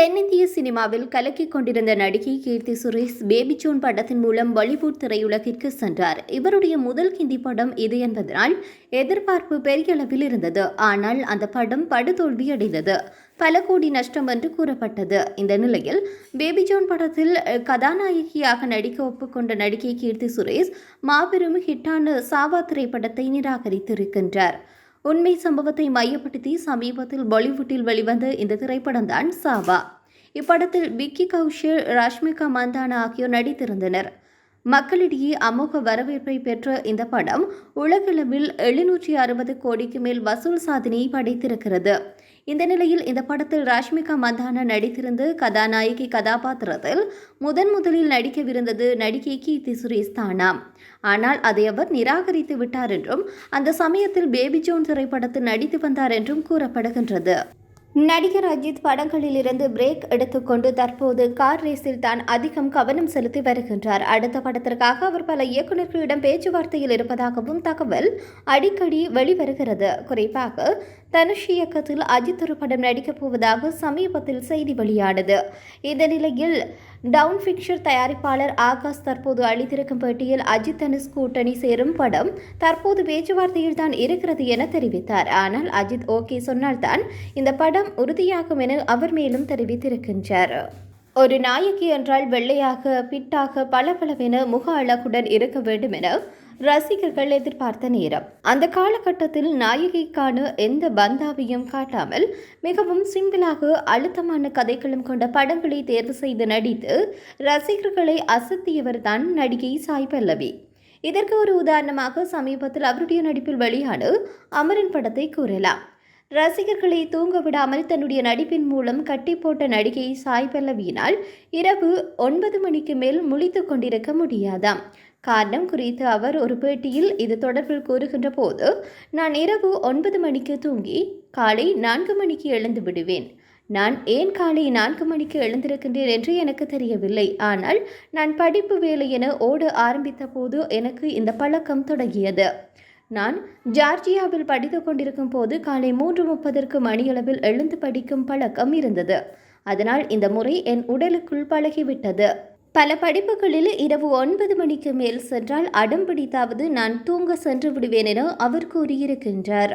தென்னிந்திய சினிமாவில் கலக்கிக் கொண்டிருந்த நடிகை கீர்த்தி சுரேஷ் பேபி ஜோன் படத்தின் மூலம் பாலிவுட் திரையுலகிற்கு சென்றார். இவருடைய முதல் ஹிந்தி படம் இது என்பதனால் எதிர்பார்ப்பு பெரிய அளவில் இருந்தது. ஆனால் அந்த படம் படுதோல்வி அடைந்தது. பல கோடி நஷ்டம் என்று கூறப்பட்டது. இந்த நிலையில் பேபி ஜோன் படத்தில் கதாநாயகியாக நடிக்க ஒப்புக்கொண்ட நடிகை கீர்த்தி சுரேஷ் மாபெரும் ஹிட்டான சாவா திரைப்படத்தை நிராகரித்திருக்கின்றார். உண்மை சம்பவத்தை மையப்படுத்தி சமீபத்தில் பாலிவுட்டில் வெளிவந்த இந்த திரைப்படம் தான் சாவா. இப்படத்தில் விக்கி கௌஷல் ராஷ்மிகா மந்தானா ஆகியோர் நடித்திருந்தனர். மக்களிடையே அமோக வரவேற்பை பெற்ற இந்த படம் உலகளவில் எழுநூற்றி அறுபது கோடிக்கு மேல் வசூல் சாதனையை படைத்திருக்கிறது. இந்த நிலையில் இந்த படத்தில் ராஷ்மிகா மந்தானா நடித்திருந்து கதாநாயகி கதாபாத்திரத்தில் முதன் முதலில் நடிக்கவிருந்தது நடிகை கீர்த்தி சுரேஷ் தானா. ஆனால் அதை அவர் நிராகரித்து விட்டார் என்றும் அந்த சமயத்தில் பேபி ஜோன் திரைப்படத்தில் நடித்து வந்தார் என்றும் கூறப்படுகின்றது. நடிகர் அஜித் படங்களிலிருந்து பிரேக் எடுத்துக்கொண்டு தற்போது கார் ரேஸில் தான் அதிகம் கவனம் செலுத்தி வருகின்றார். அடுத்த படத்திற்காக அவர் பல இயக்குநர்களிடம் பேச்சுவார்த்தையில் இருப்பதாகவும் தகவல் அடிக்கடி வெளிவருகிறது. குறிப்பாக தனுஷ் இயக்கத்தில் அஜித் ஒரு படம் நடிக்கப் போவதாக சமீபத்தில் செய்தி வெளியானது. இந்த நிலையில் டவுன் பிக்சர் தயாரிப்பாளர் ஆகாஷ் தற்போது அளித்திருக்கும் பேட்டியில் அஜித் தனுஷ் கூட்டணி சேரும் படம் தற்போது பேச்சுவார்த்தையில் தான் இருக்கிறது என தெரிவித்தார். ஆனால் அஜித் ஓகே சொன்னால்தான் இந்த படம் உறுதியாகும் என அவர் மேலும் தெரிவித்திருக்கின்றார். ஒரு நாயகி என்றால் வெள்ளையாக பிட்டாக பளபளவென முக அழகுடன் இருக்க வேண்டும் என ரசிகர்கள் எதிர்பார்த்த நேரம். அந்த காலகட்டத்தில் நாயகிக்கான எந்த பந்தாவையும் காட்டாமல் மிகவும் சிம்பிளாக அழுத்தமான கதைகளும் கொண்ட படங்களை தேர்வு செய்து நடித்து ரசிகர்களை அசத்தியவர் தான் நடிகை சாய் பல்லவி. இதற்கு ஒரு உதாரணமாக சமீபத்தில் அவருடைய நடிப்பில் வெளியான அமரன் படத்தை கூறலாம். ரசிகர்களை தூங்க விடாமல் தன்னுடைய நடிப்பின் மூலம் கட்டி போட்ட நடிகை சாய் பல்லவியினால் இரவு ஒன்பது மணிக்கு மேல் முழித்து கொண்டிருக்க முடியாதாம். காரணம் குறித்து அவர் ஒரு பேட்டியில் இது தொடர்பில் கூறுகின்ற போது நான் இரவு ஒன்பது மணிக்கு தூங்கி காலை நான்கு மணிக்கு எழுந்து விடுவேன். நான் ஏன் காலை நான்கு மணிக்கு எழுந்திருக்கின்றேன் என்று எனக்கு தெரியவில்லை. ஆனால் நான் படிப்பு வேலை என ஓட ஆரம்பித்த போது எனக்கு இந்த பழக்கம் தொடங்கியது. நான் ஜார்ஜியாவில் படித்து கொண்டிருக்கும் போது காலை மூன்று முப்பதற்கு மணியளவில் எழுந்து படிக்கும் பழக்கம் இருந்தது. அதனால் இந்த முறை என் உடலுக்குள் பழகிவிட்டது. பல படிப்புகளில் இரவு ஒன்பது மணிக்கு மேல் சென்றால் அடம் பிடித்தாவது நான் தூங்க சென்று விடுவேன் என அவர் கூறியிருக்கின்றார்.